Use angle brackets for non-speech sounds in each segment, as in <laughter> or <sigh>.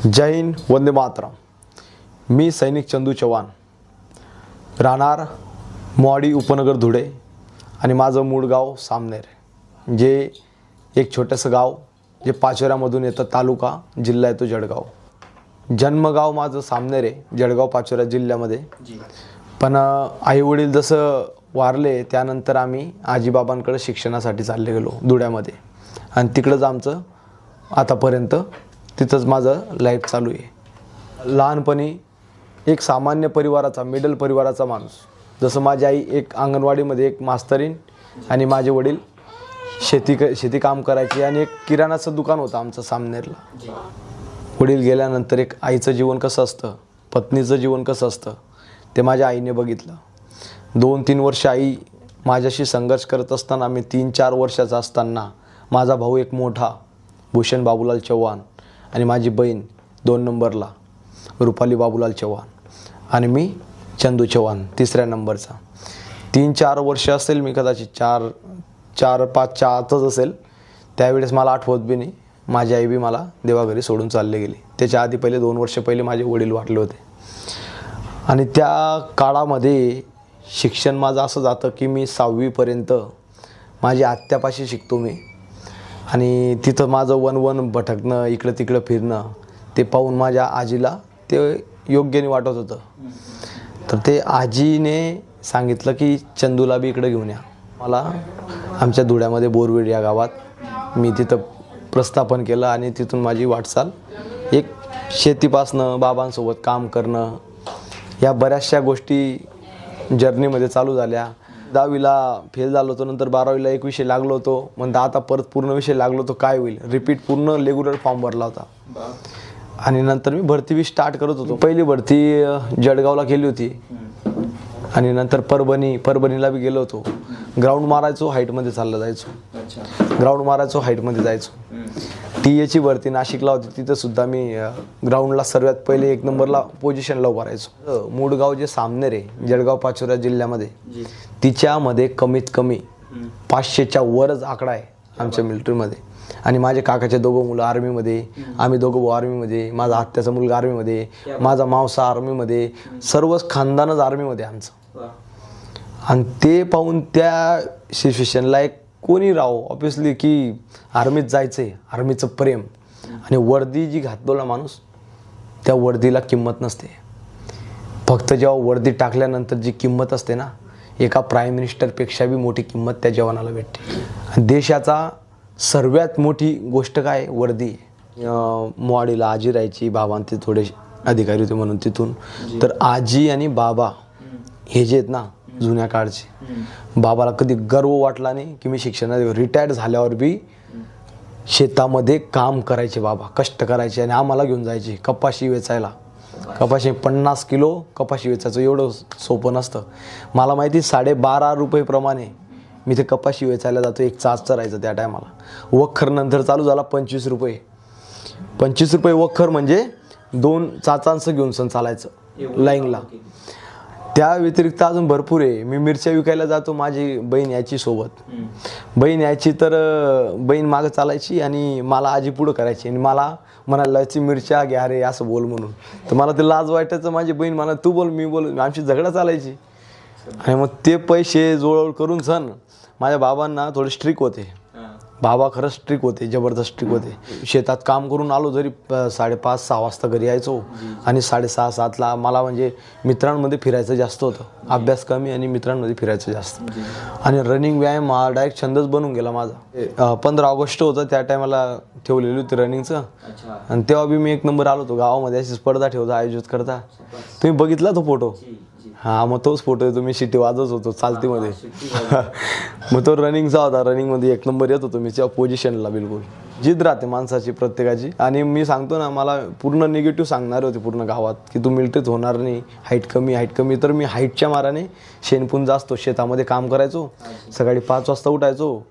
जय हिंद वंदे मातरम. मी सैनिक चंदू चव्हाण. राहणार मोवाडी उपनगर धुळे आणि माझं मूळ गाव सामनेर. जे एक छोटंसं गाव जे पाचोऱ्यामधून येतं तालुका जिल्हा येतो जळगाव. जन्मगाव माझं सामनेर आहे जळगाव पाचोरा जिल्ह्यामध्ये. पण आई वडील जसं वारले त्यानंतर आम्ही आजीबाबांकडे शिक्षणासाठी चालले गेलो धुळ्यामध्ये. आणि तिकडंच आमचं आतापर्यंत तिथंच माझं लाईफ चालू आहे. लहानपणी एक सामान्य परिवाराचा मिडल परिवाराचा माणूस जसं माझी आई एक अंगणवाडीमध्ये एक मास्तरीन आणि माझे वडील शेती क शेती काम करायची आणि एक किराणाचं दुकान होतं आमचं सामनेरला. वडील गेल्यानंतर एक आईचं जीवन कसं असतं पत्नीचं जीवन कसं असतं ते माझ्या आईने बघितलं. दोन तीन वर्ष आई माझ्याशी संघर्ष करत असताना मी तीन चार वर्षाचा असताना माझा भाऊ एक मोठा भूषण बाबूलाल चव्हाण आणि माझी बहीण दोन नंबरला रुपाली बाबूलाल चव्हाण. आणि मी चंदू चव्हाण तिसऱ्या नंबरचा. तीन चार वर्ष असेल मी कदाचित चार चार पाचच्या आतच असेल. त्यावेळेस मला आठवत बी नाही. माझी आई बी मला देवाघरी सोडून चालले गेली. त्याच्या आधी पहिले दोन वर्ष पहिले माझे वडील वाटले होते. आणि त्या काळामध्ये शिक्षण माझं असं जातं की मी सहावीपर्यंत माझी आत्यापाशी शिकतो मी. आणि तिथं माझं वन वन भटकणं इकडं तिकडं फिरणं ते पाहून माझ्या आजीला ते योग्यने वाटत होतं. तर ते आजीने सांगितलं की चंदूला बी इकडं घेऊन या. मला आमच्या धुळ्यामध्ये बोरवेड या गावात. मी तिथं प्रस्थापन केलं आणि तिथून माझी वाटचाल. एक शेतीपासनं बाबांसोबत काम करणं या बऱ्याचशा गोष्टी जर्नीमध्ये चालू झाल्या. दहावीला फेल झालो होतो नंतर बारावीला एक विषय लागलो होतो. म्हणता आता परत पूर्ण विषय लागलो होतो काय होईल? रिपीट पूर्ण रेग्युलर फॉर्म भरला होता. आणि नंतर मी भरती बी स्टार्ट करत होतो. पहिली भरती जडगावला जळगावला केली होती. आणि नंतर परभणी परभणीला बी गेलो होतो. ग्राउंड मारायचो हाईटमध्ये चाललं जायचो. ग्राउंड मारायचो हाईटमध्ये जायचो. टी एची भरती नाशिकला होती तिथं सुद्धा मी ग्राउंडला सर्वात पहिले एक नंबरला पोझिशनला उभा राहायचो. अ, मूळगाव जे सामनेर आहे जळगाव पाचोरा जिल्ह्यामध्ये तिच्यामध्ये कमीत कमी पाचशेच्या वरच आकडा आहे आमच्या मिलिटरीमध्ये. आणि माझे काकाचे दोघं मुलं आर्मीमध्ये आम्ही दोघं भाऊ आर्मीमध्ये माझा आत्याचा मुलगा आर्मीमध्ये माझा मावसा आर्मीमध्ये सर्वच खानदानच आर्मीमध्ये आमचं. आणि ते पाहून त्या सिच्युएशनला एक कोणी राहो ऑब्विसली की आर्मीत जायचं आहे आर्मीचं प्रेम. आणि वर्दी जी घातलो ना माणूस त्या वर्दीला किंमत नसते. फक्त जेव्हा वर्दी टाकल्यानंतर जी किंमत असते ना एका प्राईम मिनिस्टरपेक्षा बी मोठी किंमत त्या जवानाला भेटते. देशाचा सर्वात मोठी गोष्ट काय? वर्दी. मोवाडीला आजी राहायची बाबां ते थोडे अधिकारी होते म्हणून तिथून. तर आजी आणि बाबा हे जे आहेत ना जुन्या काळचे. बाबाला कधी गर्व वाटला नाही की मी शिक्षणात रिटायर्ड झाल्यावर बी शेतामध्ये काम करायचे बाबा कष्ट करायचे आणि आम्हाला घेऊन जायचे कपाशी वेचायला. कपाशी पन्नास किलो कपाशी वेचायचं एवढं सोपं नसतं. मला माहिती साडेबारा रुपयेप्रमाणे मी ते कपाशी वेचायला जातो एक चाच चरायचं त्या टायमाला. वखर नंतर चालू झाला पंचवीस रुपये. पंचवीस रुपये वखर म्हणजे दोन चाचांचं घेऊन सण चालायचं लाईनला. त्या व्यतिरिक्त अजून भरपूर आहे. मी मिरच्या विकायला जातो माझी बहीण याची सोबत. बहीण याची तर बहीण मागं चालायची आणि मला आजी पुढं करायची. आणि मला म्हणायला लावायची मिरच्या घ्या रे असं बोल म्हणून. तर मला ते लाज वाटायचं. माझी बहीण म्हणा तू बोल मी बोल. आमची झगडा चालायची. आणि मग ते पैसे जोडवड करून सण माझ्या बाबांना थोडे स्ट्रिक होते. बाबा खरंच स्ट्रिक होते जबरदस्त स्ट्रिक होते. शेतात काम करून आलो जरी साडेपाच सहा वाजता घरी यायचो आणि साडेसहा सातला मला म्हणजे मित्रांमध्ये फिरायचं जास्त होतं. अभ्यास कमी आणि मित्रांमध्ये फिरायचं जास्त. आणि रनिंग व्यायाम हा डायरेक्ट छंदच बनून गेला माझा. पंधरा ऑगस्ट होतं त्या टायमाला ठेवलेली होती रनिंगचं आणि तेव्हा बी मी एक नंबर आलो होतो गावामध्ये अशी स्पर्धा ठेवता आयोजित करता. तुम्ही बघितला तो फोटो हा मग तोच फोटो आहे. तुम्ही शिटी वाजवत होतो चालतीमध्ये. <laughs> मग तो रनिंगचा होता. रनिंगमध्ये एक नंबर येत होतो. मी त्या पोझिशनला बिलकुल. जिद राहते माणसाची प्रत्येकाची. आणि मी सांगतो ना मला पूर्ण निगेटिव्ह सांगणारे होते पूर्ण गावात की तू मिलिटरीत होणार नाही. हाईट कमी हाईट कमी. तर मी हाईटच्या माराने शेणपुंज असतो शेतामध्ये काम करायचो. सकाळी पाच वाजता उठायचो.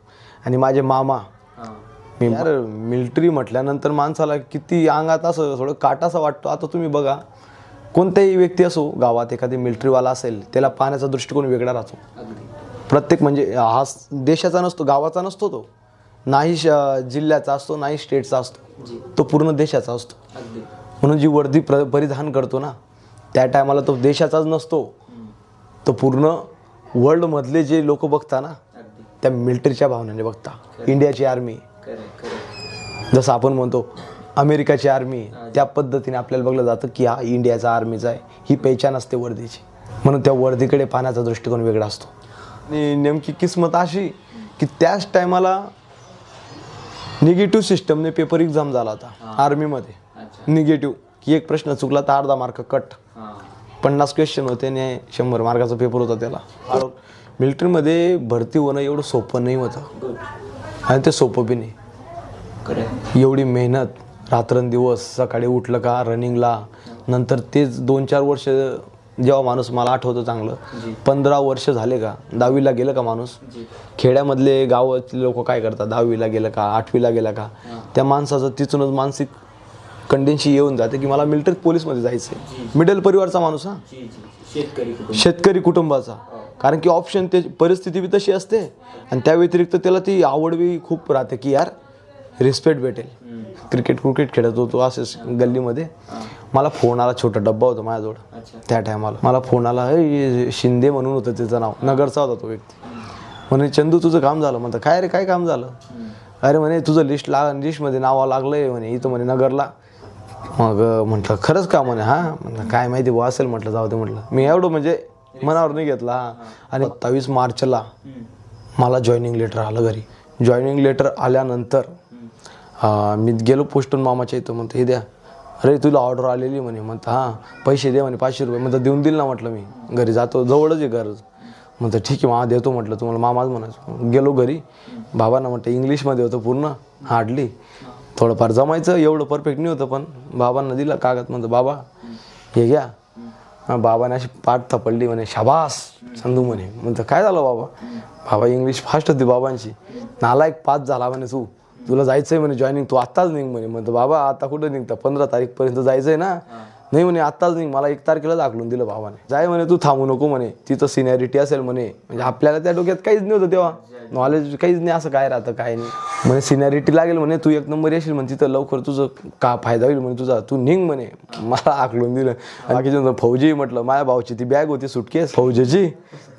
आणि माझे मामा मी मिलिटरी म्हटल्यानंतर माणसाला किती अंगात असं थोडं काटासा वाटतो. आता तुम्ही बघा. कोणत्याही व्यक्ती असो गावात एखादी मिलिटरीवाला असेल त्याला पाहण्याचा दृष्टिकोन वेगळा राहतो. प्रत्येक म्हणजे हा देशाचा नसतो गावाचा नसतो तो. नाही श- जिल्ह्याचा असतो नाही स्टेटचा असतो. तो पूर्ण देशाचा असतो. म्हणून जी वर्दी प्र परिधान करतो ना त्या टायमाला तो देशाचाच नसतो. तो पूर्ण वर्ल्डमधले जे लोक बघता ना त्या मिलिटरीच्या भावनेने बघता. इंडियाची आर्मी जसं आपण म्हणतो अमेरिकाची आर्मी त्या पद्धतीने आपल्याला बघलं जातं की हा इंडियाचा आर्मीचा आहे. ही पहिचान असते वर्दीची. म्हणून त्या वर्दीकडे पाहण्याचा दृष्टिकोन वेगळा असतो. आणि नेमकी किस्मत अशी की त्याच टायमाला निगेटिव्ह सिस्टमने पेपर एक्झाम झाला होता आर्मीमध्ये निगेटिव्ह की एक प्रश्न चुकला तर अर्धा मार्क कट पन्नास क्वेश्चन होते आणि शंभर मार्काचा पेपर होता त्याला. मिलिटरीमध्ये भरती होणं एवढं सोपं नाही होतं. आणि ते सोपं बी नाही. एवढी मेहनत रात्रंदिवस सकाळी उठलं का रनिंगला नंतर तेच दोन चार वर्ष जेव्हा माणूस मला आठवतं चांगलं. पंधरा वर्ष झाले का? दहावीला गेलं का माणूस? खेड्यामधले गावातले लोक काय करतात? दहावीला गेलं का? आठवीला गेलं का? त्या माणसाचं तिथूनच मानसिक कंडिशन येऊन जाते की मला मिलिटरी पोलीसमध्ये जायचं आहे मिडल परिवारचा माणूस हा? शेतकरी कुटुंब. शेतकरी कुटुंबाचा. कारण की ऑप्शन ते परिस्थिती बी तशी असते. आणि त्या व्यतिरिक्त त्याला ती आवड बी खूप राहते की यार रिस्पेक्ट भेटेल. क्रिकेट क्रिकेट खेळत होतो असेच गल्लीमध्ये. मला फोन आला छोटा डब्बा होता माझ्याजवळ. त्या टायमाला. मला फोन आला "अय, शिंदे म्हणून होतं त्याचं नाव. नगरचा होता तो व्यक्ती. म्हणे चंदू तुझं काम झालं. म्हणतं काय रे काय काम झालं? अरे म्हणे तुझं लिस्ट लाग लिस्टमध्ये नाव लागलंय. म्हणे इथं म्हणे नगरला. मग म्हटलं खरंच का? म्हणे हा. म्हटलं काय माहिती बुवा असेल म्हटलं जाऊ दे म्हटलं. मी एवढं म्हणजे मनावर नाही घेतला. हा. आणि सत्तावीस मार्चला मला जॉईनिंग लेटर आलं घरी. जॉईनिंग लेटर आल्यानंतर हां मी गेलो पोस्टून मामाच्या इथं म्हणतो हे द्या. अरे तुला ऑर्डर आलेली म्हणे म्हणतं हां पैसे दे म्हणे पाचशे रुपये. म्हणतं देऊन दिल ना म्हटलं मी. घरी जातो जवळच आहे घर. म्हणतं ठीक आहे मामा देतो म्हटलं तुम्हाला मामाच म्हणायचं. गेलो घरी. बाबांना म्हटलं इंग्लिशमध्ये होतं पूर्ण हार्डली. थोडंफार जमायचं एवढं परफेक्ट नाही होतं पण बाबांना दिला कागद म्हणतं बाबा हे घ्या. बाबाने अशी पाठ थपडली म्हणे शाबास संधू म्हणे. म्हणतं काय झालं बाबा? बाबा इंग्लिश फास्ट होती बाबांची. नालायक पाच झाला म्हणे तू. तुला जायचंय म्हणे जॉईनिंग तू आत्ताच निघ म्हणे. म्हणतो बाबा आता कुठं निघतं? पंधरा तारीखपर्यंत जायचंय ना. नाही म्हणे आत्ताच निघ. मला एक तारखेला दाखलून दिलं बाबाने जाय म्हणे तू थांबू नको म्हणे. तिथं सिनियरिटी असेल म्हणे. म्हणजे आपल्याला त्या डोक्यात काहीच नव्हतं तेव्हा. नॉलेज काहीच नाही असं काय राहतं काय नाही. म्हणे सिनियरिटी लागेल म्हणे तू एक नंबर येशील म्हणे तिथं लवकर तुझं का फायदा होईल म्हणे तुझा. तू निघ म्हणे. मला आकलून दिलं. बाकीचे फौजी म्हटलं माझ्या भाऊची ती बॅग होती सुटकेस फौजेची?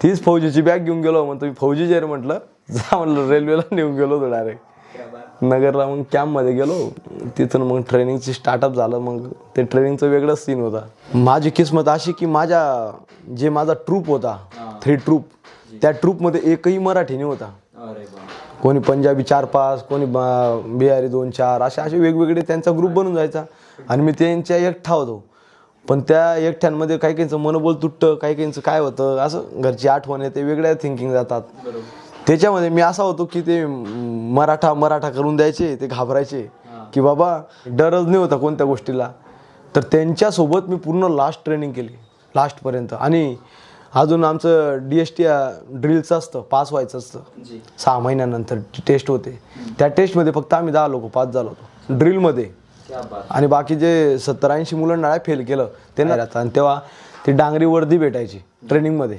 तीच फौजीची बॅग घेऊन गेलो. म्हणतो मी फौजी जे म्हटलं. जा म्हटलं रेल्वेला नेऊन गेलो होतो डायरेक्ट नगरला मग कॅम्पमध्ये गेलो. तिथून मग ट्रेनिंगची स्टार्टअप झालं. मग ते ट्रेनिंगचं वेगळंच सीन होता. माझी किस्मत अशी की माझ्या जे माझा ट्रूप होता थ्री ट्रूप त्या ट्रूपमध्ये एकही मराठी नाही होता कोणी पंजाबी चार पाच कोणी बिहारी दोन चार असे असे वेगवेगळे त्यांचा ग्रुप बनून जायचा. आणि मी त्यांच्या एकठा होतो. पण त्या एकठ्यांमध्ये काही काहींचं मनोबल तुटतं काही काहींचं काय होतं असं घरची आठवण येते वेगळ्या थिंकिंग जातात. त्याच्यामध्ये मी असा होतो की ते मराठा मराठा करून द्यायचे ते घाबरायचे. की बाबा डरच नाही होता कोणत्या गोष्टीला. तर त्यांच्यासोबत मी पूर्ण लास्ट ट्रेनिंग केली लास्टपर्यंत आणि अजून आमचं डी एस टी ड्रिलचं असतं पास व्हायचं असतं. सहा महिन्यानंतर टेस्ट होते. त्या टेस्टमध्ये फक्त आम्ही दहा लोक पास झालो होतो. ड्रिलमध्ये आणि बाकी जे सत्तर ऐंशी मुलांना फेल केलं ते नाही राहतं आणि तेव्हा ती डांगरी वर्दी भेटायची ट्रेनिंगमध्ये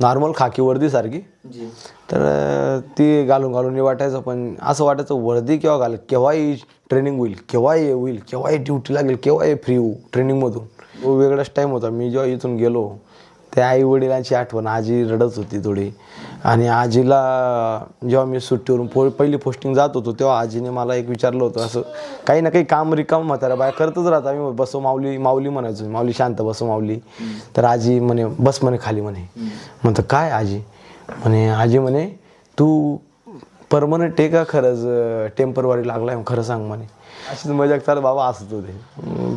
नॉर्मल खाकी वर्दी सारखी. तर ती घालून घालून वाटायचं पण असं वाटायचं वर्दी केव्हा घाल केव्हाही ट्रेनिंग होईल केव्हाही हे होईल केव्हाही ड्युटी लागेल केव्हाही फ्री होऊ ट्रेनिंगमधून तो वेगळाच टाईम होता. मी जेव्हा इथून गेलो त्या आई वडिलांची आठवण आजी रडत होती थोडी. आणि आजीला जेव्हा मी सुट्टीवरून पो पहिली पोस्टिंग जात होतो तेव्हा आजीने मला एक विचारलं होतं असं काही ना काही काम रिकाम म्हाताऱ्या बाया करतच राहत आम्ही. बसो माऊली माऊली म्हणायचो. माऊली शांत बसो माऊली. तर आजी म्हणे बस म्हणे खाली म्हणे. म्हणतं काय आजी? म्हणे आजी म्हणे तू परमनंट आहे का खरंच टेम्परवारी लागलाय खरं सांग म्हणे. अशीच मजाक चाल बाबा असत होते.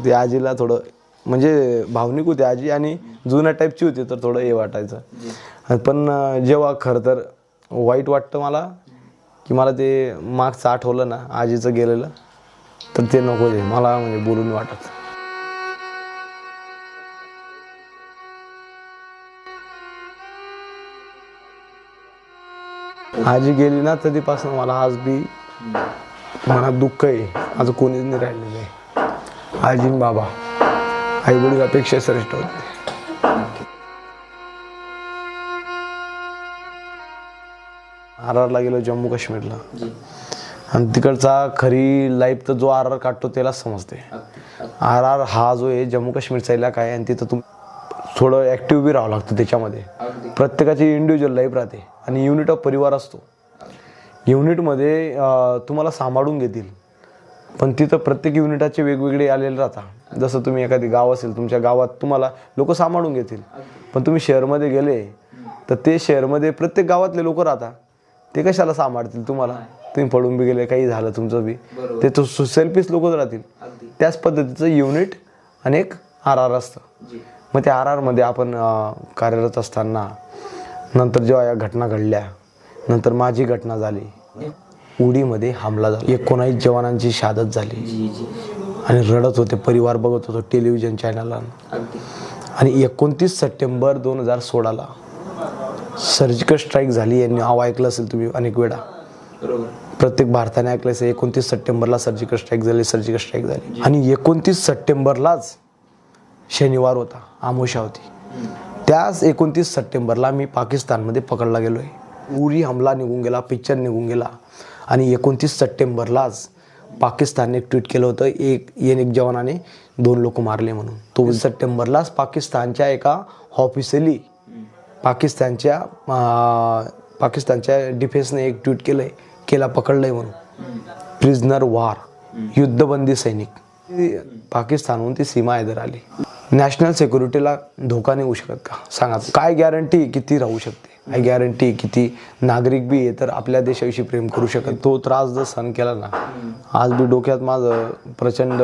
ते आजीला थोडं म्हणजे भावनिक होती आजी आणि जुन्या टाईपची होती तर थोडं हे वाटायचं. पण जेव्हा खरं तर वाईट वाटतं मला की मला ते मागचं आठवलं ना आजीचं गेलेलं तर ते नको जे मला म्हणजे बोलून वाटत. आजी गेली ना कधीपासून मला आज बी मनात दुःख आहे. आज कोणीच नाही राहिलेलं आहे. आजी बाबा आई वडिलापेक्षा श्रेष्ठ होते. आर आरला गेलो जम्मू काश्मीरला. आणि तिकडचा खरी लाईफ तर जो आर आर काढतो त्यालाच समजते. आर आर हा जो आहे जम्मू काश्मीरचा इलाका आहे आणि तिथं तुम थोडं ॲक्टिव्ह बी राहावं लागतं त्याच्यामध्ये. प्रत्येकाची इंडिव्हिज्युअल लाईफ राहते आणि युनिट ऑफ परिवार असतो. युनिटमध्ये तुम्हाला सांभाळून घेतील. पण तिथं प्रत्येक युनिटाचे वेगवेगळे आलेले राहतात. जसं तुम्ही एखादी गाव असेल तुमच्या गावात तुम्हाला लोक सांभाळून घेतील. पण तुम्ही शहरमध्ये गेले तर ते शहरमध्ये प्रत्येक गावातले लोक राहतात. ते कशाला सांभाळतील तुम्हाला? तुम्ही पडून बी गेले काही झालं तुमचं बी. ते तो सेल्फीच लोकच राहतील. त्याच पद्धतीचं युनिट आणि एक आर आर असतं मग त्या आर आरमध्ये आपण कार्यरत असताना नंतर जेव्हा या घटना घडल्या नंतर माझी घटना झाली. उडीमध्ये हमला झाला. एकोणावीस जवानांची शहादत झाली. आणि रडत होते परिवार बघत होतो टेलिव्हिजन चॅनलला. आणि एकोणतीस सप्टेंबर दोन हजार सोळाला सर्जिकल स्ट्राईक झाली. यांनी नाव ऐकलं असेल तुम्ही अनेक वेळा. प्रत्येक भारताने ऐकलं असेल एकोणतीस सप्टेंबरला सर्जिकल स्ट्राईक झाली सर्जिकल स्ट्राईक झाली. आणि एकोणतीस सप्टेंबरलाच शनिवार होता आमोशा होती. त्याच एकोणतीस सप्टेंबरला मी पाकिस्तानमध्ये पकडला गेलो आहे उरी हमला निघून गेला पिक्चर निघून गेला. आणि एकोणतीस सप्टेंबरलाच पाकिस्तानने ट्विट केलं होतं एक येन एक जवानाने दोन लोक मारले म्हणून. तो सप्टेंबरलाच पाकिस्तानच्या एका ऑफिशियली पाकिस्तानच्या पाकिस्तानच्या डिफेन्सने एक ट्विट केलं आहे केला पकडलंय म्हणून. प्रिझनर वार युद्धबंदी सैनिक. पाकिस्तानहून ती सीमा इधर आली. नॅशनल सिक्युरिटीला धोका नाही होऊ शकत का? सांगा. काय गॅरंटी किती राहू शकते? काय गॅरंटी किती नागरिक बी आहे तर आपल्या देशाविषयी प्रेम करू शकत? तो त्रास जर सहन केला ना आज बी डोक्यात माझं प्रचंड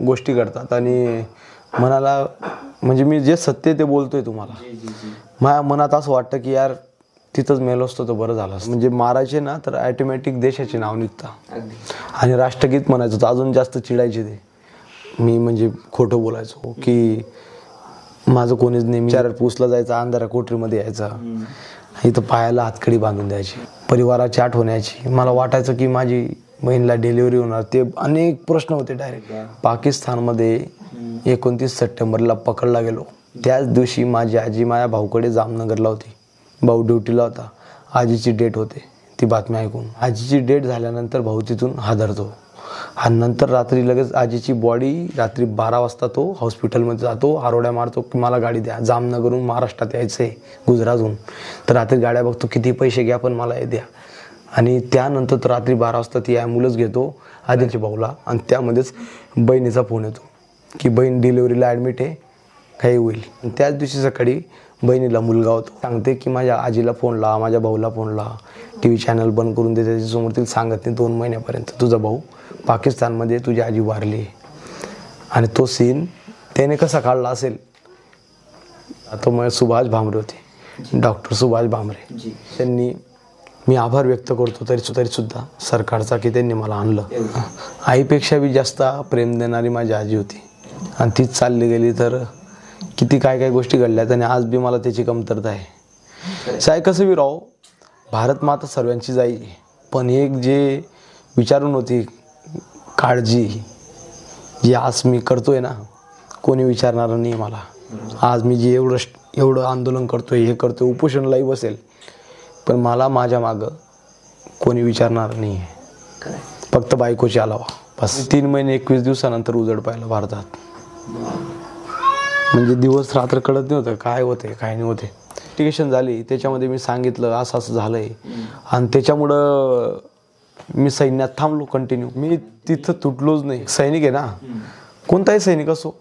गोष्टी घडतात आणि मनाला म्हणजे मी जे सत्य ते बोलतोय तुम्हाला. माझ्या मनात असं वाटतं की यार तिथंच मेलो असतो तर बरं झालं. म्हणजे मारायचे ना तर ॲटोमॅटिक देशाचे नाव निघतं. आणि राष्ट्रगीत म्हणायचं होतं अजून जास्त चिडायचे ते. मी म्हणजे खोटं बोलायचो की माझं कोणीच नाही विचारात पुसला जायचा अंधारा कोठरीमध्ये यायचा. इथं पायाला हातकडी बांधून द्यायची. परिवाराची आठवण यायची मला वाटायचं की माझी बहिणीला डिलिव्हरी होणार. ते अनेक प्रश्न होते डायरेक्ट पाकिस्तानमध्ये एकोणतीस सप्टेंबरला पकडला गेलो. त्याच दिवशी माझी आजी माझ्या भाऊकडे जामनगरला होती. भाऊ ड्युटीला होता. आजीची डेट होते. ती बातमी ऐकून. आजीची डेट झाल्यानंतर भाऊ तिथून हादरतो. आणि नंतर रात्री लगेच आजीची बॉडी रात्री बारा वाजता तो हॉस्पिटलमध्ये जातो आरोड्या मारतो की मला गाडी द्या जामनगरहून महाराष्ट्रात यायचं आहे गुजरातहून. तर रात्री गाड्या बघतो किती पैसे घ्या पण मला हे द्या. आणि त्यानंतर तर रात्री बारा वाजता ती ॲम्ब्युलन्स घेतो आदिलच्या भाऊला आणि त्यामध्येच बहिणीचा फोन येतो की बहीण डिलिव्हरीला ॲडमिट आहे काही होईल. आणि त्याच दिवशी सकाळी बहिणीला मुलगा होतो सांगते की माझ्या आजीला फोन लावा माझ्या भाऊला फोन लावा. टी व्ही चॅनल बंद करून दे त्याच्यासमोर तिला सांगत नाही दोन महिन्यापर्यंत. तुझा भाऊ पाकिस्तानमध्ये तुझी आजी वारली आहे. आणि तो सीन त्याने कसा काढला असेल? आता मग सुभाष भामरे होते. डॉक्टर सुभाष भामरे. जी. त्यांनी मी आभार व्यक्त करतो तरी तरी सुद्धा सरकारचा की त्यांनी मला आणलं. आईपेक्षा बी जास्त प्रेम देणारी माझी आजी होती. आणि तीच चालली गेली तर किती काय काय गोष्टी घडल्यात आणि आज बी मला त्याची कमतरता आहे. साय कसं बी राहो भारत माता सर्वांची जाई. पण एक जे विचारून होती काळजी जी आज मी करतोय ना कोणी विचारणार नाही मला. आज मी जे एवढं एवढं आंदोलन करतोय हे करतोय उपोषणलाही बसेल. पण मला माझ्या मागं कोणी विचारणार नाही. आहे फक्त बायकोची आलावा. बस. तीन महिने एकवीस दिवसानंतर उजड पाहिलं भारतात. म्हणजे दिवस रात्र कळत नव्हतं काय होते काय नाही होते इन्व्हेस्टिगेशन झाली त्याच्यामध्ये मी सांगितलं असं असं झालंय. आणि त्याच्यामुळं मी सैन्यात थांबलो कंटिन्यू मी तिथं तुटलोच नाही. सैनिक आहे ना? कोणताही सैनिक असो.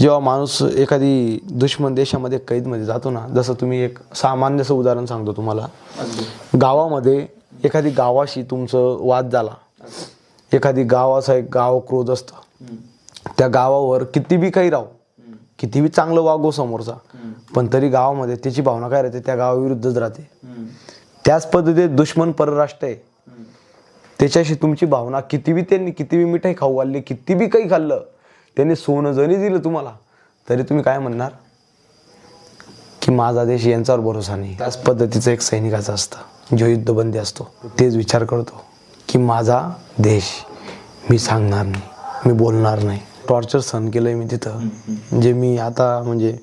जेव्हा माणूस एखादी दुश्मन देशामध्ये कैदमध्ये जातो ना जसं तुम्ही एक सामान्यचं उदाहरण सांगतो तुम्हाला. गावामध्ये एखादी गावाशी तुमचं वाद झाला. एखादी गावाचा एक गाव क्रोध असतं. त्या गावावर किती बी काही राहू किती बी चांगलं वागो समोरचा पण तरी गावामध्ये त्याची भावना काय राहते? त्या गावाविरुद्धच राहते. त्याच पद्धतीत दुश्मन परराष्ट्र आहे. त्याच्याशी तुमची भावना किती बी त्यांनी किती बी मिठाई खाऊ घालली किती बी काही खाल्लं त्यांनी सोनं जरी दिलं तुम्हाला तरी तुम्ही काय म्हणणार? की माझा देश यांच्यावर भरोसा नाही. त्याच पद्धतीचं एक सैनिकाचं असतं. जो युद्धबंदी असतो तेच विचार करतो की माझा देश मी सांगणार नाही मी बोलणार नाही. टॉर्चर सहन केलं आहे मी तिथं. जे मी आता म्हणजे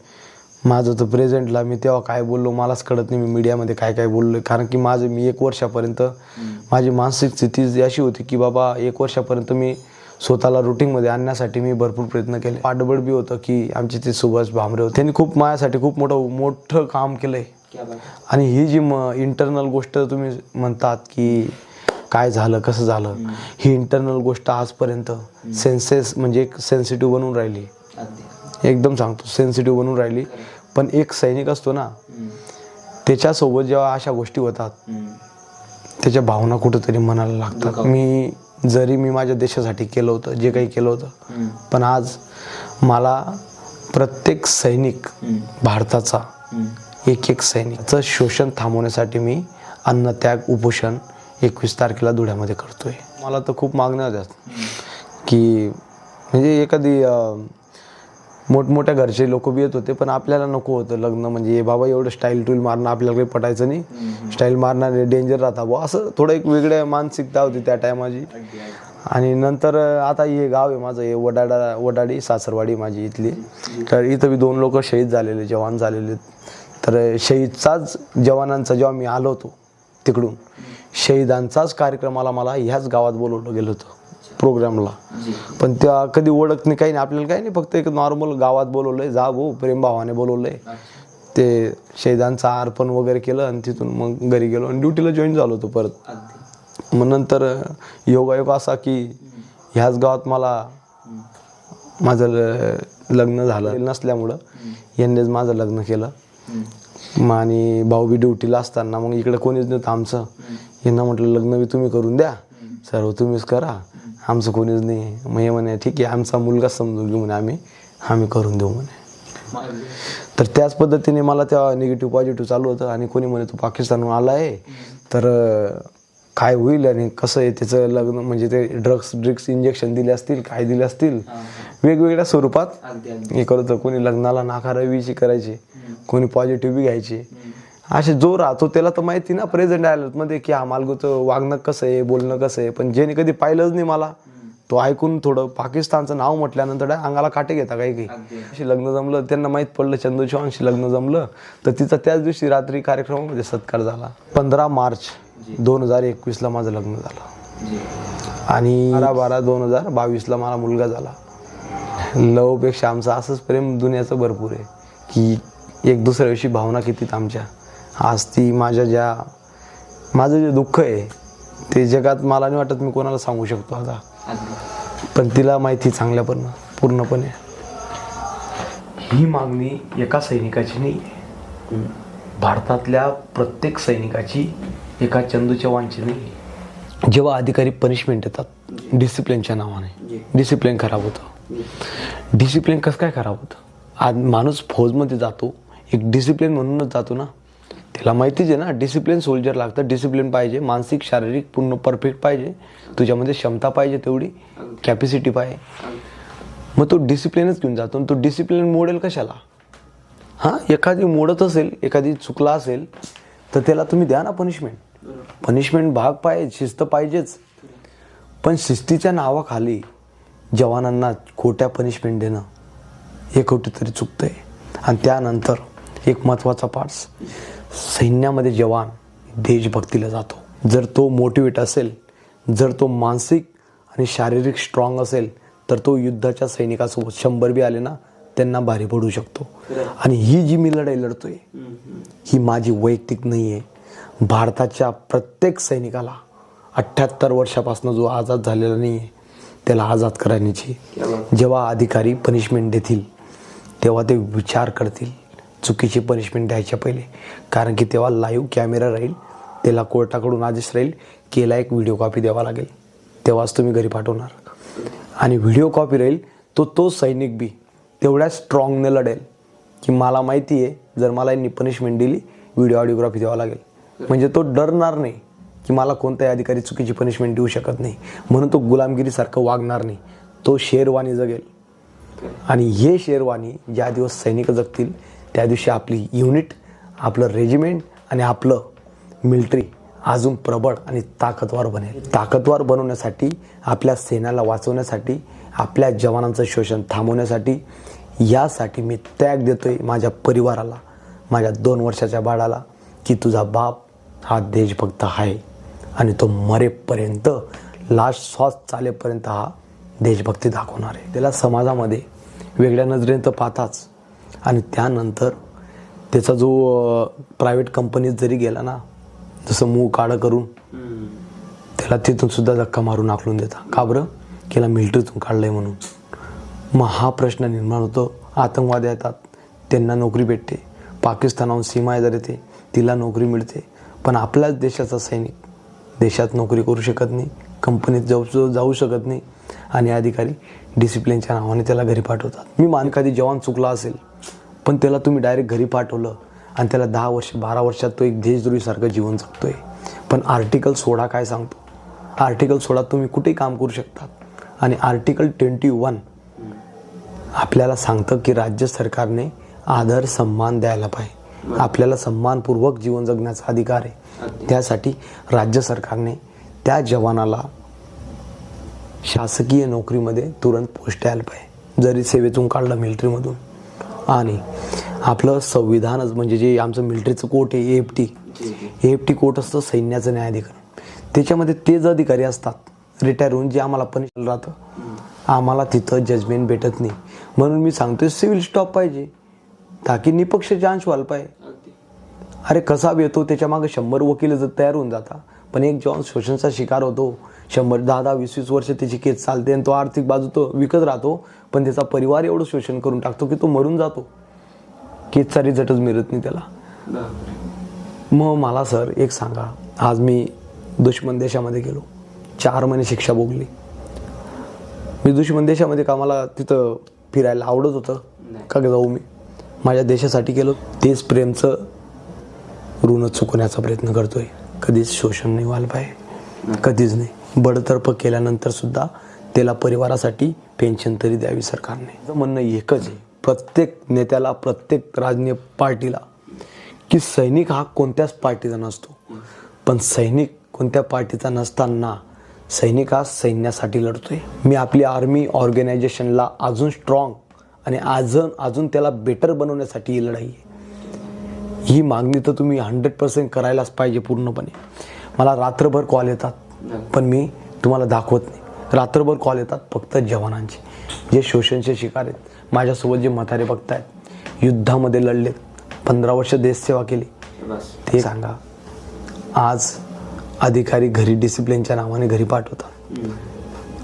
माझं तर प्रेझेंटला मी तेव्हा काय बोललो मलाच कळत नाही मी मीडियामध्ये काय काय बोललो कारण की माझं मी एक वर्षापर्यंत माझी मानसिक स्थिती जी अशी होती की बाबा एक वर्षापर्यंत मी स्वतःला रुटीनमध्ये आणण्यासाठी मी भरपूर प्रयत्न केले. पाठबळ बी होतं की आमचे ते सुभाष भामरे होते. त्यांनी खूप माझ्यासाठी खूप मोठं मोठं काम केलं आहे आणि ही जी म इंटरनल गोष्ट तुम्ही म्हणतात की काय झालं कसं झालं ही इंटरनल गोष्ट आजपर्यंत सेन्सेस म्हणजे एक सेन्सिटिव्ह बनून राहिली एकदम सांगतो सेन्सिटिव्ह बनून राहिली पण एक सैनिक असतो ना. त्याच्यासोबत जेव्हा अशा गोष्टी होतात. त्याच्या भावना कुठंतरी मनाला लागतात मी जरी मी माझ्या देशासाठी केलं होतं जे काही केलं होतं. पण आज मला प्रत्येक सैनिक. भारताचा. एक एक सैनिकचं शोषण थांबवण्यासाठी मी अन्नत्याग उपोषण एकवीस तारखेला धुळ्यामध्ये करतोय. मला तर खूप मागण्या होत्या. की म्हणजे एखादी मोठमोठ्या घरचे लोक बी येत होते पण आपल्याला नको होतं लग्न म्हणजे हे बाबा एवढं स्टाईल टूल मारणं आपल्याला काही पटायचं नाही. स्टाईल मारणारे डेंजर राहता बुवा. असं थोडं एक वेगळ्या मानसिकता होती त्या टायमाची आणि नंतर आता हे गाव आहे माझं हे वडाडा वडाडी सासरवाडी माझी इथली. तर इथं बी दोन लोक शहीद झालेले जवान झालेले. तर शहीदचाच जवानांचा जेव्हा मी आलो होतो तिकडून शहीदांचाच कार्यक्रमाला मला ह्याच गावात बोलवलं गेलं होतं प्रोग्रामला. पण त्या कधी ओळख नाही काही नाही आपल्याला काही नाही फक्त एक नॉर्मल गावात बोलवलंय जा भाऊ प्रेमभावाने बोलवलंय. अच्छा ते शहीदांचं अर्पण वगैरे केलं आणि तिथून मग घरी गेलो आणि ड्युटीला जॉईन झालो होतो परत. मग नंतर योगायोग असा की ह्याच गावात मला माझं लग्न झालं. नसल्यामुळं यांनीच माझं लग्न केलं. मग आणि भाऊ बी ड्युटीला असताना मग इकडे कोणीच नव्हतं आमचं. यांना म्हटलं लग्न बी तुम्ही करून द्या. सर्व तुम्हीच करा. आमचं कोणीच नाही. मग हे म्हणे ठीक आहे आमचा मुलगा समजून घेऊ म्हणे आम्ही. आम्ही करून देऊ म्हणे. तर त्याच पद्धतीने मला तेव्हा निगेटिव्ह पॉझिटिव्ह चालू होतं आणि कोणी म्हणे तू पाकिस्तानहून आला आहे. तर काय होईल आणि कसं आहे त्याचं लग्न? म्हणजे ते ड्रग्स ड्रिग्स इंजेक्शन दिले असतील काय दिले असतील. वेगवेगळ्या स्वरूपात हे करत होतं. कोणी लग्नाला नाकारावीची करायची कोणी पॉझिटिव्ह बी घ्यायची. असे जो राहतो त्याला तर माहिती ना प्रेझेंटमध्ये की हा मालगोचं वागणं कसं आहे बोलणं कसं आहे. पण ज्याने कधी पाहिलंच नाही मला तो ऐकून थोडं पाकिस्तानचं नाव म्हटल्यानंतर अंगाला काटे घेता काही काही. अशी लग्न जमलं त्यांना माहीत पडलं चंदू चव्हाणशी लग्न जमलं तर तिचा त्याच दिवशी रात्री कार्यक्रमामध्ये सत्कार झाला. पंधरा मार्च दोन हजार एकवीसला माझं लग्न झालं. आणि बारा बारा दोन हजार बावीसला मला मुलगा झाला. लवपेक्षा आमचं असंच प्रेम दुनियाचं भरपूर आहे. की एक दुसऱ्याविषयी भावना कितीत आमच्या. आज ती माझ्या ज्या माझं जे दुःख आहे ते जगात मला नाही वाटत मी कोणाला सांगू शकतो आता. पण तिला माहिती चांगल्या पण पूर्णपणे. ही मागणी एका सैनिकाची नाही. भारतातल्या प्रत्येक सैनिकाची एका चंदू चव्हाणची नाही. जेव्हा अधिकारी पनिशमेंट देतात डिसिप्लिनच्या नावाने. डिसिप्लिन खराब होतं. डिसिप्लिन कसं काय खराब होतं आज माणूस फौजमध्ये जातो एक डिसिप्लिन म्हणूनच जातो ना? त्याला माहितीच आहे ना डिसिप्लिन सोल्जर लागतं डिसिप्लिन पाहिजे मानसिक शारीरिक पूर्ण परफेक्ट पाहिजे तुझ्यामध्ये क्षमता पाहिजे तेवढी कॅपॅसिटी पाहिजे. मग तो डिसिप्लिनच घेऊन जातो तो डिसिप्लिन मोडेल कशाला? हां एखादी मोडत असेल एखादी चुकला असेल तर त्याला तुम्ही द्या ना पनिशमेंट पनिशमेंट भाग पाहिजे शिस्त पाहिजेच. पण शिस्तीच्या नावाखाली जवानांना खोट्या पनिशमेंट देणं हे कुठेतरी आहे आणि त्यानंतर एक महत्त्वाचा पार्ट्स सैन्यामध्ये जवान देशभक्तीला जातो. जर तो मोटिवेट असेल जर तो मानसिक आणि शारीरिक स्ट्रॉंग असेल तर तो युद्धाच्या सैनिकासोबत शंभर बी आले ना त्यांना भारी पडू शकतो. आणि ही जी मी लढाई लढतोय आहे ही माझी वैयक्तिक नाही आहे भारताच्या प्रत्येक सैनिकाला अठ्ठ्याहत्तर वर्षापासून जो आझाद झालेला नाही आहे त्याला आझाद करण्याची जेव्हा अधिकारी पनिशमेंट देतील तेव्हा ते विचार करतील चुकीची पनिशमेंट द्यायच्या पहिले. कारण की तेव्हा लाईव्ह कॅमेरा राहील त्याला कोर्टाकडून आदेश राहील केला एक व्हिडिओ कॉपी द्यावा लागेल. तेव्हाच तुम्ही घरी पाठवणार. आणि व्हिडिओ कॉपी राहील तो तो सैनिक बी तेवढ्या स्ट्रॉंगने लढेल. की मला माहिती आहे जर मला यांनी पनिशमेंट दिली व्हिडिओ ऑडिओग्राफी द्यावा लागेल. म्हणजे तो डरणार नाही. की मला कोणताही अधिकारी चुकीची पनिशमेंट देऊ शकत नाही. म्हणून तो गुलामगिरीसारखं वागणार नाही. तो शेरवानी जगेल. आणि हे शेरवानी ज्या दिवस सैनिक जगतील त्या दिवशी आपली युनिट आपलं रेजिमेंट आणि आपलं मिलिटरी अजून प्रबळ आणि ताकदवार बनेल. ताकदवार बनवण्यासाठी आपल्या सेनाला वाचवण्यासाठी आपल्या जवानांचं शोषण थांबवण्यासाठी यासाठी मी त्याग देतो आहे माझ्या परिवाराला माझ्या दोन वर्षाच्या बाळाला की तुझा बाप हा देशभक्त आहे. आणि तो मरेपर्यंत लास्ट श्वास चालेपर्यंत हा देशभक्ती दाखवणार आहे. त्याला समाजामध्ये वेगळ्या नजरेनं तर पाहताच. आणि त्यानंतर त्याचा जो प्रायव्हेट कंपनीत जरी गेला ना जसं मूग काळं करून त्याला तिथून सुद्धा धक्का मारून आखलून देता. का बरं? केला मिलिटरीतून काढलंय म्हणून. मग हा प्रश्न निर्माण होतो. आतंकवादी येतात. त्यांना नोकरी भेटते. पाकिस्तानाहून सीमा जर येते. तिला नोकरी मिळते. पण आपल्याच देशाचा सैनिक देशात नोकरी करू शकत नाही कंपनीत जाऊ जाऊ शकत नाही आणि अधिकारी डिसिप्लिनच्या नावाने त्याला घरी पाठवतात. मी मान कधी जवान चुकला असेल पण त्याला तुम्ही डायरेक्ट घरी पाठवलं आणि त्याला दहा वर्ष बारा वर्षात तो एक देशद्रोहीसारखं जीवन जगतोय. पण आर्टिकल सोळा काय सांगतो? आर्टिकल सोळा तुम्ही कुठेही काम करू शकतात आणि आर्टिकल ट्वेंटी वन आपल्याला सांगतं की राज्य सरकारने आदर सन्मान द्यायला पाहिजे. आपल्याला सन्मानपूर्वक जीवन जगण्याचा अधिकार आहे. त्यासाठी राज्य सरकारने त्या जवानाला शासकीय नोकरीमध्ये तुरंत पोस्ट द्यायला पाहिजे. जरी सेवेतून काढलं मिलिटरीमधून. आणि आपलं संविधानच म्हणजे जे आमचं मिलिटरीचं कोर्ट आहे F T F T court असतं सैन्याचं न्यायाधिकरण. त्याच्यामध्ये तेच अधिकारी असतात. रिटायर होऊन जे आम्हाला पनिश राहतं. आम्हाला तिथं जजमेंट भेटत नाही. म्हणून मी सांगतोय सिव्हिल स्टॉप पाहिजे. ताकी निपक्ष जांच व्हायला पाहिजे. अरे कसा येतो त्याच्यामागे शंभर वकील जर तयार होऊन जाता. पण एक जॉन शोषणचा शिकार होतो शंभर दहा दहा वीस वीस वर्ष त्याची केस चालते आणि तो आर्थिक बाजू तो विकत राहतो पण त्याचा परिवार एवढं शोषण करून टाकतो की तो मरून जातो. केसचा रिझल्टच मिळत नाही त्याला. मग मला सर एक सांगा. आज मी दुश्मन देशामध्ये गेलो. चार महिने शिक्षा भोगली. मी दुश्मन देशामध्ये का मला तिथं फिरायला आवडत होतं. का जाऊ मी? माझ्या देशासाठी गेलो. तेच प्रेमचं ऋण चुकवण्याचा प्रयत्न करतोय. कधीच शोषण नाही व्हायला पाहिजे. कधीच नाही. बडतर्फ केल्यानंतर सुद्धा त्याला परिवारासाठी पेन्शन तरी द्यावी सरकारने म्हणणं एकच आहे. प्रत्येक नेत्याला प्रत्येक राजकीय पार्टीला की सैनिक हा कोणत्याच पार्टीचा नसतो. पण सैनिक कोणत्या पार्टीचा नसताना सैनिक हा सैन्यासाठी लढतोय. मी आपली आर्मी ऑर्गनायझेशनला अजून स्ट्रॉंग आणि अजून अजून त्याला बेटर बनवण्यासाठी ही लढाई आहे. ही मागणी तर तुम्ही हंड्रेड पर्सेंट करायलाच पाहिजे पूर्णपणे. मला रात्रभर कॉल येतात पण मी तुम्हाला दाखवत नाही. रात्रभर कॉल येतात फक्त जवानांचे. जे शोषणचे शिकार आहेत माझ्यासोबत जे म्हातारे बघतायत युद्धामध्ये लढलेत पंधरा वर्ष देशसेवा केली. ते सांगा आज अधिकारी घरी डिसिप्लिनच्या नावाने घरी पाठवतात.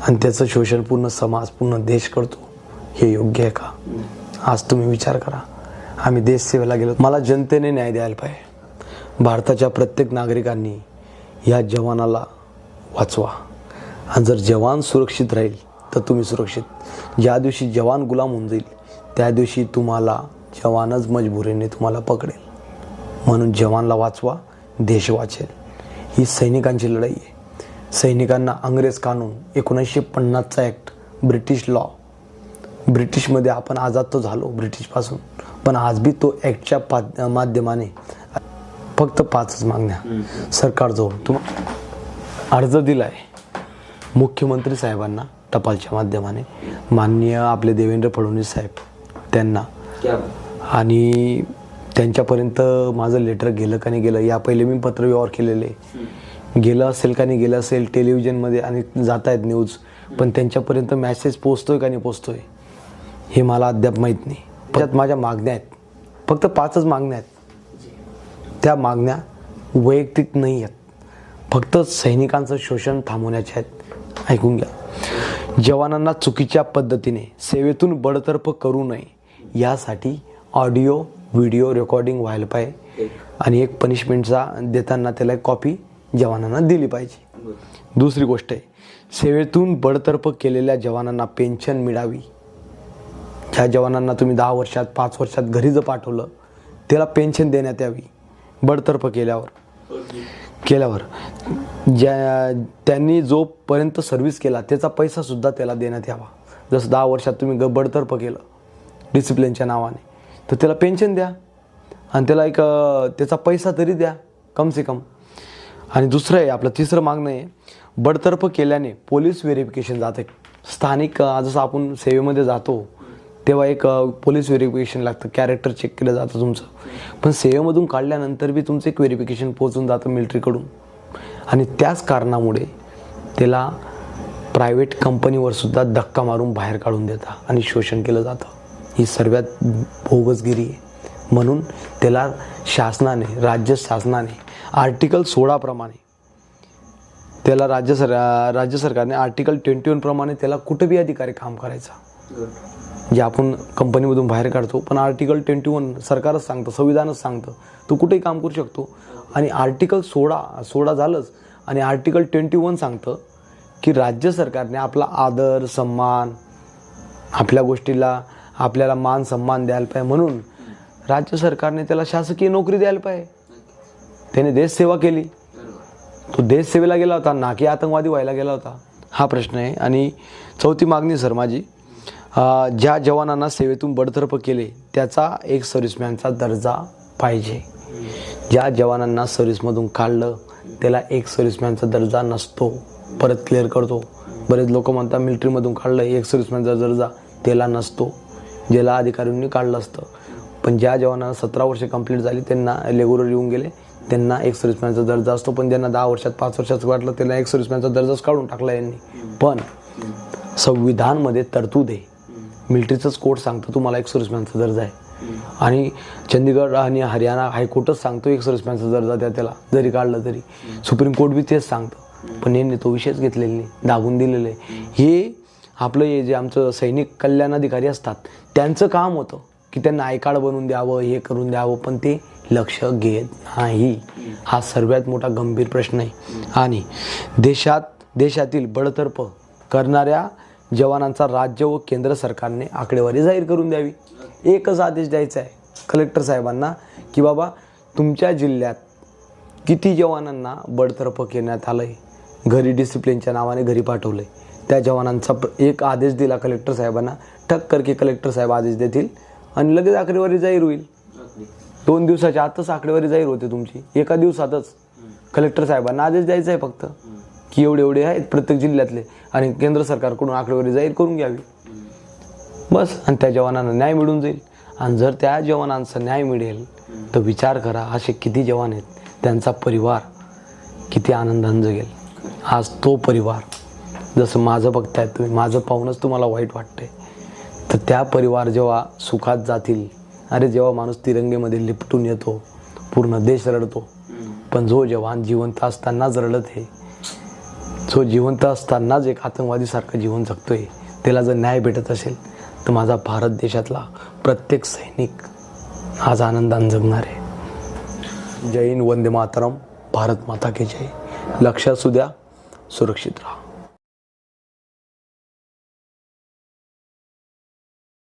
आणि त्याचं शोषण पूर्ण समाज पूर्ण देश करतो. हे योग्य आहे का? आज तुम्ही विचार करा. आम्ही देशसेवेला गेलो. मला जनतेने न्याय द्यायला पाहिजे. भारताच्या प्रत्येक नागरिकांनी या जवानाला वाचवा. आणि जर जवान सुरक्षित राहील तर तुम्ही सुरक्षित. ज्या दिवशी जवान गुलाम होऊन जाईल त्या दिवशी तुम्हाला जवानच मजबुरीने तुम्हाला पकडेल. म्हणून जवानला वाचवा देश वाचेल. ही सैनिकांची लढाई आहे. सैनिकांना अंग्रेज कानून एकोणीसशे पन्नासचा ॲक्ट ब्रिटिश लॉ ब्रिटिशमध्ये आपण आझाद तो झालो ब्रिटिशपासून पण आज बी तो ॲक्टच्या माध्यमाने फक्त पाचच मागण्या सरकारजवळ. तुम अर्ज दिला आहे मुख्यमंत्री साहेबांना टपालच्या माध्यमाने माननीय आपले देवेंद्र फडणवीस साहेब त्यांना. आणि त्यांच्यापर्यंत माझं लेटर गेलं का नाही गेलं या पहिले मी पत्रव्यवहार केलेले. गेलं असेल का नाही गेलं असेल टेलिव्हिजनमध्ये आणि जात आहेत न्यूज पण त्यांच्यापर्यंत मॅसेज पोचतोय का नाही पोचतोय हे मला अद्याप माहीत नाही. त्यात माझ्या मागण्या आहेत. फक्त पाचच मागण्या आहेत. त्या मागण्या वैयक्तिक नाही आहेत. फक्त सैनिकांचं शोषण थांबवण्याच्या आहेत. ऐकून घ्या. जवानांना चुकीच्या पद्धतीने सेवेतून बडतर्फ करू नये. यासाठी ऑडिओ व्हिडिओ रेकॉर्डिंग व्हायला पाहिजे. आणि एक पनिशमेंटचा देताना त्याला एक कॉपी जवानांना दिली पाहिजे. दुसरी गोष्ट आहे. सेवेतून बडतर्फ केलेल्या जवानांना पेन्शन मिळावी. ह्या जवानांना तुम्ही दहा वर्षात पाच वर्षात घरी जर पाठवलं त्याला पेन्शन देण्यात यावी बडतर्फ केल्यावर. केल्यावर. ज्या त्यांनी जोपर्यंत सर्व्हिस केला त्याचा पैसासुद्धा त्याला देण्यात यावा. जसं दहा वर्षात तुम्ही ग बडतर्फ केलं डिसिप्लिनच्या नावाने तर त्याला पेन्शन द्या. आणि त्याला एक त्याचा पैसा तरी द्या कम से कम. आणि दुसरं आहे आपलं तिसरं मागणं आहे बडतर्फ केल्याने पोलीस व्हेरिफिकेशन जाते. स्थानिक जसं आपण सेवेमध्ये जातो तेव्हा एक पोलीस व्हेरिफिकेशन लागतं. कॅरेक्टर चेक केलं जातं तुमचं. पण सेवेमधून काढल्यानंतर बी तुमचं एक व्हेरिफिकेशन पोहोचून जातं मिलिटरीकडून आणि त्याच कारणामुळे त्याला प्रायव्हेट कंपनीवर सुद्धा धक्का मारून बाहेर काढून देता आणि शोषण केलं जातं. ही सर्वात बोगसगिरी आहे. म्हणून त्याला शासनाने राज्य शासनाने आर्टिकल सोळाप्रमाणे त्याला राज्य सर राज्य सरकारने आर्टिकल ट्वेंटी वनप्रमाणे त्याला कुठं बी अधिकारी काम करायचा. जे आपण कंपनीमधून बाहेर काढतो. पण आर्टिकल ट्वेंटी वन सरकारच सांगतं संविधानच सांगतं. तू कुठेही काम करू शकतो. आणि आर्टिकल सोळा सोळा झालंच. आणि आर्टिकल ट्वेंटी वन सांगतं की राज्य सरकारने आपला आदर सन्मान आपल्या गोष्टीला आपल्याला मान सन्मान द्यायला पाहिजे. म्हणून राज्य सरकारने त्याला शासकीय नोकरी द्यायला पाहिजे. त्याने देशसेवा केली. तो देशसेवेला गेला होता. ना की आतंकवादी व्हायला गेला होता. हा प्रश्न आहे. आणि चौथी मागणी सर माझी. ज्या जवानांना सेवेतून बडतर्फ केले त्याचा एक सर्व्हिसमॅनचा दर्जा पाहिजे. ज्या जवानांना सर्व्हिसमधून काढलं त्याला एक सर्व्हिसमॅनचा दर्जा नसतो. परत क्लिअर करतो. बरेच लोक म्हणतात मिलिटरीमधून काढलं एक सर्व्हिसमॅनचा दर्जा त्याला नसतो. ज्याला अधिकाऱ्यांनी काढलं असतं. पण ज्या जवानांना सतरा वर्ष कंप्लीट झाली त्यांना रेग्युलर येऊन गेले. त्यांना एक सर्व्हिसमॅनचा दर्जा असतो. पण ज्यांना दहा वर्षात पाच वर्षात वाटलं त्यांना एक सर्व्हिसमॅनचा दर्जाच काढून टाकला यांनी. पण संविधानमध्ये तरतूद आहे. मिलिटरीचंच कोर्ट सांगतं तुम्हाला एक सर्व्हिसमॅनचा दर्जा आहे. आणि चंदीगड आणि हरियाणा हायकोर्टच सांगतो एक सर्व्हिसमॅनचा दर्जा द्या त्याला जरी काढलं तरी. सुप्रीम कोर्ट बी तेच सांगतं. पण यांनी तो विषयच घेतलेला नाही दाबून दिलेलं आहे. हे आपलं हे जे आमचं सैनिक कल्याण अधिकारी असतात त्यांचं काम होतं की त्यांना आय कार्ड बनवून द्यावं हे करून द्यावं पण ते लक्ष घेत नाही. हा सर्वात मोठा गंभीर प्रश्न आहे. आणि देशात देशातील बडतर्फ करणाऱ्या जवानांचा राज्य व केंद्र सरकारने आकडेवारी जाहीर करून द्यावी. एकच आदेश द्यायचा आहे कलेक्टर साहेबांना की बाबा तुमच्या जिल्ह्यात किती जवानांना बडतर्फ करण्यात आलं आहे घरी डिसिप्लिनच्या नावाने घरी पाठवलं आहे त्या जवानांचा एक आदेश दिला कलेक्टर साहेबांना ठक करके कलेक्टर साहेब आदेश देतील आणि लगेच आकडेवारी जाहीर होईल. दोन दिवसाच्या आतच आकडेवारी जाहीर होते तुमची एका दिवसातच. कलेक्टर साहेबांना आदेश द्यायचा आहे फक्त. की एवढे एवढे आहेत प्रत्येक जिल्ह्यातले. आणि केंद्र सरकारकडून आकडेवारी जाहीर करून घ्यावी. बस. आणि त्या जवानांना न्याय मिळून जाईल. आणि जर त्या जवानांचा न्याय मिळेल तर विचार करा असे किती जवान आहेत. त्यांचा परिवार किती आनंदानं जगेल. आज तो परिवार जसं माझं बघताय तुम्ही माझं पाहूनच तुम्हाला वाईट वाटतंय. तर त्या परिवार जेव्हा सुखात जातील अरे जेव्हा माणूस तिरंगेमध्ये लिपटून येतो पूर्ण देश रडतो. पण जो जवान जिवंत असतानाच रडत आहे सो जिवंत असतानाच एक आतंकवादीसारखं जीवन जगतोय. त्याला जर न्याय भेटत असेल तर माझा भारत देशातला प्रत्येक सैनिक आज आनंदान जगणार आहे. जय हिंद वंदे मातरम. भारत माता की जय. लक्षात सुद्या सुरक्षित राहा.